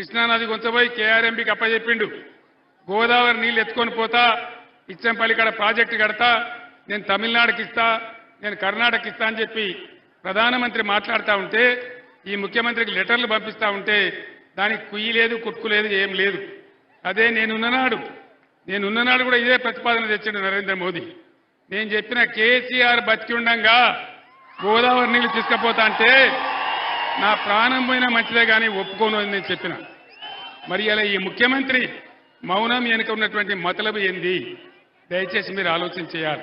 కృష్ణానది కొంచెపోయి కేఆర్ఎంపీకి అప్పచెప్పిండు గోదావరి నీళ్ళు ఎత్తుకొని పోతా ఇచ్చంపల్లి కాడ ప్రాజెక్టు కడతా నేను తమిళనాడుకి ఇస్తా నేను కర్ణాటక ఇస్తా అని చెప్పి ప్రధానమంత్రి మాట్లాడుతూ ఉంటే ఈ ముఖ్యమంత్రికి లెటర్లు పంపిస్తా ఉంటే దానికి కుయ్యి లేదు కుట్టుకు లేదు ఏం లేదు. అదే నేనున్ననాడు. నేనున్ననాడు కూడా ఇదే ప్రతిపాదన తెచ్చిండు నరేంద్ర మోదీ. నేను చెప్పిన కేసీఆర్ బతికి ఉండంగా గోదావరి నీళ్ళు తీసుకపోతా అంటే నా ప్రాణం పోయినా మంచిదే కానీ ఒప్పుకోను అని నేను చెప్పిన. మరి ఇలా ఈ ముఖ్యమంత్రి మౌనం వెనుక ఉన్నటువంటి మతలబు ఏంది? దయచేసి మీరు ఆలోచన చేయాలి.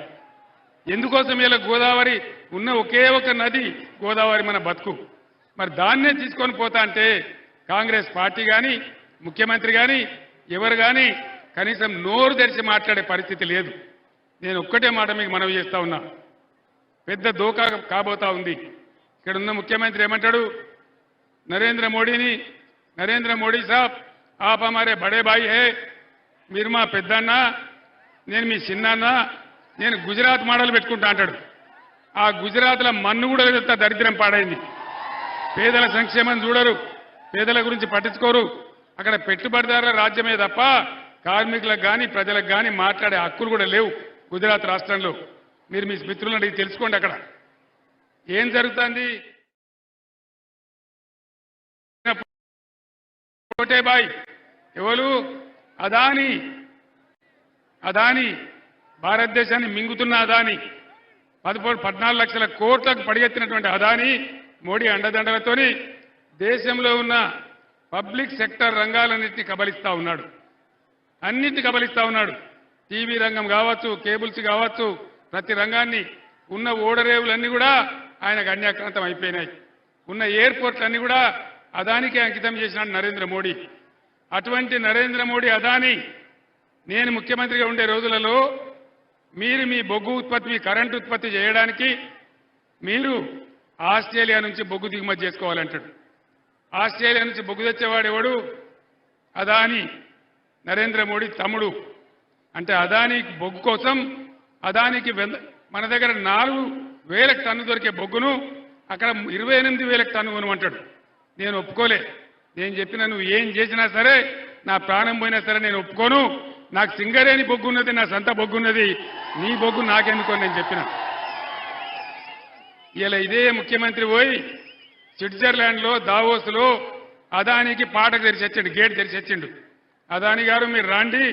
ఎందుకోసం ఇలా గోదావరి ఉన్న ఒకే ఒక నది గోదావరి మన బతుకు? మరి దాన్నే తీసుకొని పోతా అంటే కాంగ్రెస్ పార్టీ కానీ ముఖ్యమంత్రి కానీ ఎవరు కానీ కనీసం నోరు తెరిచి మాట్లాడే పరిస్థితి లేదు. నేను ఒక్కటే మాట మీకు మనవి చేస్తా ఉన్నా. పెద్ద దోకా కాబోతా ఉంది. ఇక్కడ ఉన్న ముఖ్యమంత్రి ఏమంటాడు? నరేంద్ర మోడీని నరేంద్ర మోడీ సాబ్ ఆప్ హమారే బడే బాయి హే. మీరు మా పెద్దన్న నేను మీ చిన్నాన్న నేను గుజరాత్ మోడల్ పెట్టుకుంటా అంటాడు. ఆ గుజరాత్లో మన్ను కూడా వెళ్తా దరిద్రం పాడైంది. పేదల సంక్షేమం చూడరు పేదల గురించి పట్టించుకోరు. అక్కడ పెట్టుబడిదారుల రాజ్యమే తప్ప కార్మికులకు కానీ ప్రజలకు కానీ మాట్లాడే హక్కులు కూడా లేవు గుజరాత్ రాష్ట్రంలో. మీరు మీ మిత్రులను అడిగి తెలుసుకోండి అక్కడ. ఏం జరుగుతుంది? కోటేబాయ్ ఎవరు? అదాని. అదాని. భారతదేశాన్ని మింగుతున్న అదాని. పదమూడు పద్నాలుగు లక్షల కోట్లకు పడిగెత్తినటువంటి అదాని మోడీ అండదండలతోని దేశంలో ఉన్న పబ్లిక్ సెక్టర్ రంగాలన్నింటినీ కబలిస్తా ఉన్నాడు. అన్నింటినీ కబలిస్తా ఉన్నాడు. టీవీ రంగం కావచ్చు కేబుల్స్ కావచ్చు ప్రతి రంగాన్ని ఉన్న ఓడరేవులన్నీ కూడా ఆయనకు అన్యాక్రాంతం అయిపోయినాయి. ఉన్న ఎయిర్పోర్ట్లన్నీ కూడా అదానికే అంకితం చేసినాడు నరేంద్ర మోడీ. అటువంటి నరేంద్ర మోడీ అదాని నేను ముఖ్యమంత్రిగా ఉండే రోజులలో మీరు మీ బొగ్గు ఉత్పత్తి మీ కరెంటు ఉత్పత్తి చేయడానికి మీరు ఆస్ట్రేలియా నుంచి బొగ్గు దిగుమతి చేసుకోవాలంటాడు. ఆస్ట్రేలియా నుంచి బొగ్గు తెచ్చేవాడు ఎవడు? అదాని నరేంద్ర మోడీ తమ్ముడు. అంటే అదాని బొగ్గు కోసం అదానికి మన దగ్గర నాలుగు వేలకు టన్ను దొరికే బొగ్గును అక్కడ ఇరవై ఎనిమిది వేలకు టన్ను కొనమంటాడు. నేను ఒప్పుకోలే. నేను చెప్పిన నువ్వు ఏం చేసినా సరే నా ప్రాణం పోయినా సరే నేను ఒప్పుకోను. నాకు సింగరేణి బొగ్గు ఉన్నది నా సొంత బొగ్గు ఉన్నది. నీ బొగ్గు నాకెందుకో నేను చెప్పిన. ఇలా ఇదే ముఖ్యమంత్రి పోయి స్విట్జర్లాండ్లో దావోస్లో అదానికి పాటకు తెరిచొచ్చిండు గేట్ తెరిచొచ్చిండు అదాని గారు మీరు రాండి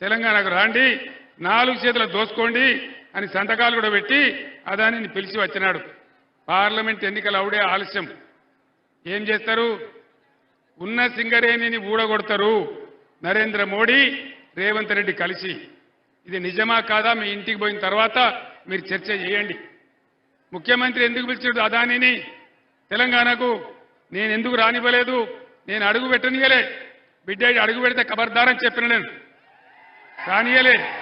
తెలంగాణకు రాండి నాలుగు చేతులు దోసుకోండి అని సంతకాలు కూడా పెట్టి అదానిని పిలిచి వచ్చినాడు. పార్లమెంట్ ఎన్నికలు అవుడే ఆలస్యం. ఏం చేస్తారు? ఉన్న సింగరేణిని ఊడగొడతారు నరేంద్ర మోడీ రేవంత్ రెడ్డి కలిసి. ఇది నిజమా కాదా? మీ ఇంటికి పోయిన తర్వాత మీరు చర్చ చేయండి. ముఖ్యమంత్రి ఎందుకు పిలిచాడు అదానిని? తెలంగాణకు నేను ఎందుకు రానివ్వలేదు? నేను అడుగు పెట్టనియలే. బిడ్డ అడుగు పెడితే ఖబర్దారని చెప్పిన నేను. రానియలే.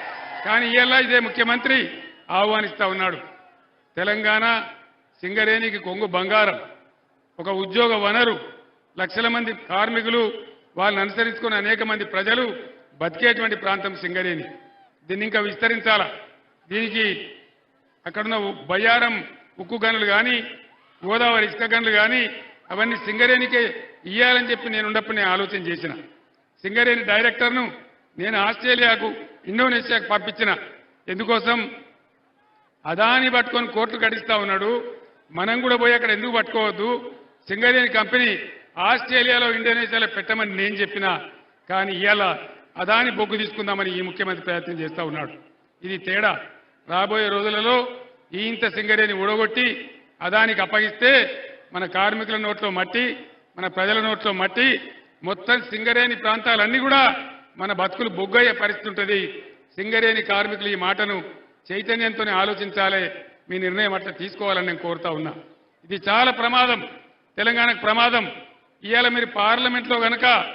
కానీ ఇలా ఇదే ముఖ్యమంత్రి ఆహ్వానిస్తా ఉన్నాడు. తెలంగాణ సింగరేణికి కొంగు బంగారం. ఒక ఉద్యోగ వనరు. లక్షల మంది కార్మికులు వాళ్ళని అనుసరించుకున్న అనేక మంది ప్రజలు బతికేటువంటి ప్రాంతం సింగరేణి. దీన్ని ఇంకా విస్తరించాలా? దీనికి అక్కడున్న ఉ- బయ్యారం ఉక్కు గనులు కానీ గోదావరి ఇసుక గనులు కానీ అవన్నీ సింగరేణికే ఇయ్యాలని చెప్పి నేను ఉండప్పుడు నేను ఆలోచన చేసిన. సింగరేణి డైరెక్టర్ను నేను ఆస్ట్రేలియాకు ఇండోనేషియాకు పంపించిన ఎందుకోసం? అదాని పట్టుకొని కోర్టు గడిస్తా ఉన్నాడు. మనం కూడా పోయి అక్కడ ఎందుకు పట్టుకోవద్దు? సింగరేణి కంపెనీ ఆస్ట్రేలియాలో ఇండోనేషియాలో పెట్టమని నేను చెప్పినా. కానీ ఇవాళ అదాని బొగ్గు తీసుకుందామని ఈ ముఖ్యమంత్రి ప్రయత్నం చేస్తూ ఉన్నాడు. ఇది తేడా. రాబోయే రోజులలో ఈ ఇంత సింగరేణి ఊడగొట్టి అదానికి అప్పగిస్తే మన కార్మికుల నోట్లో మట్టి మన ప్రజల నోట్లో మట్టి మొత్తం సింగరేణి ప్రాంతాలన్నీ కూడా మన బతుకులు బొగ్గయ్యే పరిస్థితి ఉంటుంది. సింగరేణి కార్మికులు ఈ మాటను చైతన్యంతోనే ఆలోచించాలే. మీ నిర్ణయం అట్లా తీసుకోవాలని నేను కోరుతా ఉన్నా. ఇది చాలా ప్రమాదం. తెలంగాణకు ప్రమాదం. ఇవాళ మీరు పార్లమెంట్లో కనుక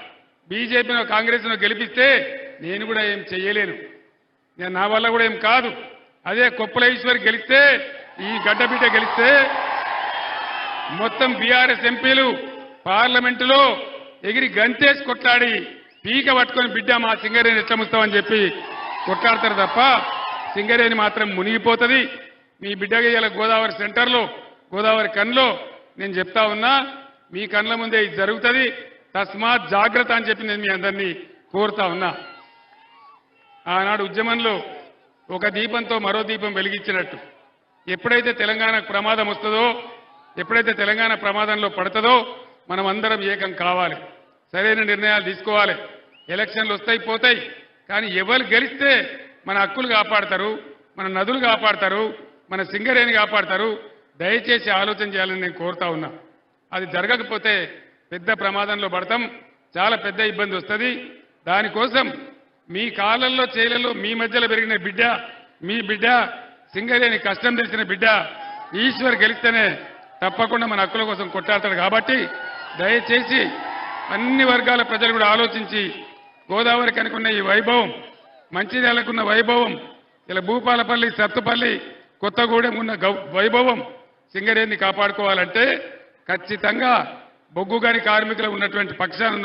బీజేపీనో కాంగ్రెస్ను గెలిపిస్తే నేను కూడా ఏం చేయలేను. నేను నా వల్ల కూడా ఏం కాదు. అదే కొప్పుల ఈశ్వర్ గెలిస్తే ఈ గడ్డబిడ్డ గెలిస్తే మొత్తం బీఆర్ఎస్ ఎంపీలు పార్లమెంటులో ఎగిరి గంతేసి కొట్లాడి పీక పట్టుకొని బిడ్డ మా సింగరేణి ఇష్టముస్తామని చెప్పి కొట్లాడతారు తప్ప సింగరేణి మాత్రం మునిగిపోతుంది. మీ బిడ్డగా ఇవాళ గోదావరి సెంటర్లో గోదావరి కన్లో నేను చెప్తా ఉన్నా మీ కళ్ళ ముందే ఇది జరుగుతుంది. తస్మాత్ జాగ్రత్త అని చెప్పి నేను మీ అందరినీ కోరుతా ఉన్నా. ఆనాడు ఉద్యమంలో ఒక దీపంతో మరో దీపం వెలిగించినట్టు. ఎప్పుడైతే తెలంగాణకు ప్రమాదం వస్తుందో ఎప్పుడైతే తెలంగాణ ప్రమాదంలో పడుతుందో మనం అందరం ఏకం కావాలి. సరైన నిర్ణయాలు తీసుకోవాలి. ఎలక్షన్లు వస్తాయి పోతాయి. కానీ ఎవరు గెలిస్తే మన హక్కులు కాపాడతారు మన నదులు కాపాడతారు మన సింగరేణి కాపాడతారు దయచేసి ఆలోచన చేయాలని నేను కోరుతా ఉన్నా. అది జరగకపోతే పెద్ద ప్రమాదంలో పడతాం చాలా పెద్ద ఇబ్బంది వస్తుంది. దానికోసం మీ కాలంలో చేలలో మీ మధ్యలో పెరిగిన బిడ్డ మీ బిడ్డ సింగరేణి కష్టం తెలిసిన బిడ్డ ఈశ్వర్ గెలిస్తేనే తప్పకుండా మన హక్కుల కోసం కొట్టాడతాడు కాబట్టి దయచేసి అన్ని వర్గాల ప్రజలు కూడా ఆలోచించి గోదావరికి అనుకున్న ఈ వైభవం మంచిర్యాలకున్న వైభవం ఇలా భూపాలపల్లి సత్తుపల్లి కొత్తగూడెం ఉన్న గౌ- వైభవం సింగరేణిని కాపాడుకోవాలంటే ఖచ్చితంగా బొగ్గుగాని కార్మికులు ఉన్నటువంటి పక్షాన